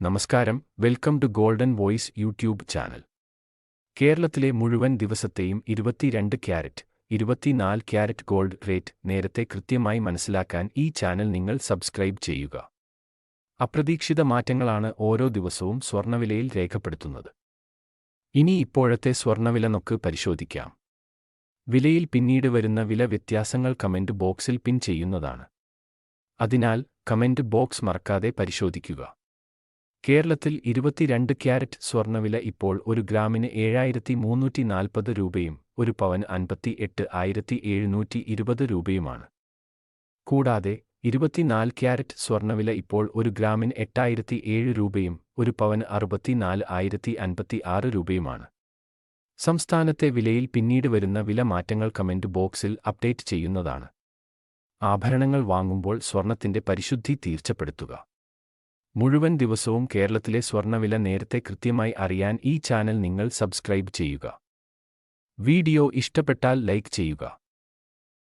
നമസ്കാരം welcome to golden voice YouTube channel. കേരളത്തിലെ മുഴുവൻ ദിവസത്തെയും ഇരുപത്തിരണ്ട് ക്യാരറ്റ് ഇരുപത്തിനാല് ക്യാരറ്റ് ഗോൾഡ് റേറ്റ് നേരത്തെ കൃത്യമായി മനസ്സിലാക്കാൻ ഈ ചാനൽ നിങ്ങൾ സബ്സ്ക്രൈബ് ചെയ്യുക. അപ്രതീക്ഷിത മാറ്റങ്ങളാണ് ഓരോ ദിവസവും സ്വർണവിലയിൽ രേഖപ്പെടുത്തുന്നത്. ഇനി ഇപ്പോഴത്തെ സ്വർണവില നമുക്ക് പരിശോധിക്കാം. വിലയിൽ പിന്നീട് വരുന്ന വില വ്യത്യാസങ്ങൾ കമന്റ് ബോക്സിൽ പിൻ ചെയ്യുന്നതാണ്. അതിനാൽ കമന്റ് ബോക്സ് മറക്കാതെ പരിശോധിക്കുക. കേരളത്തിൽ ഇരുപത്തിരണ്ട് ക്യാരറ്റ് സ്വർണവില ഇപ്പോൾ ഒരു ഗ്രാമിന് ഏഴായിരത്തി മൂന്നൂറ്റി നാൽപ്പത് രൂപയും ഒരു പവൻ അൻപത്തി എട്ട് ആയിരത്തി എഴുന്നൂറ്റി ഇരുപത് രൂപയുമാണ്. കൂടാതെ ഇരുപത്തിനാല് ക്യാരറ്റ് സ്വർണവില ഇപ്പോൾ ഒരു ഗ്രാമിന് എട്ടായിരത്തി ഏഴ് രൂപയും ഒരു പവൻ അറുപത്തിനാല് ആയിരത്തി അൻപത്തി ആറ് രൂപയുമാണ്. സംസ്ഥാനത്തെ വിലയിൽ പിന്നീട് വരുന്ന വില മാറ്റങ്ങൾ കമന്റ് ബോക്സിൽ അപ്ഡേറ്റ് ചെയ്യുന്നതാണ്. ആഭരണങ്ങൾ വാങ്ങുമ്പോൾ സ്വർണത്തിന്റെ പരിശുദ്ധി തീർച്ചപ്പെടുത്തുക. മുഴുവൻ ദിവസവും കേരളത്തിലെ സ്വർണവില നേരത്തെ കൃത്യമായി അറിയാൻ ഈ ചാനൽ നിങ്ങൾ സബ്സ്ക്രൈബ് ചെയ്യുക. വീഡിയോ ഇഷ്ടപ്പെട്ടാൽ ലൈക്ക് ചെയ്യുക.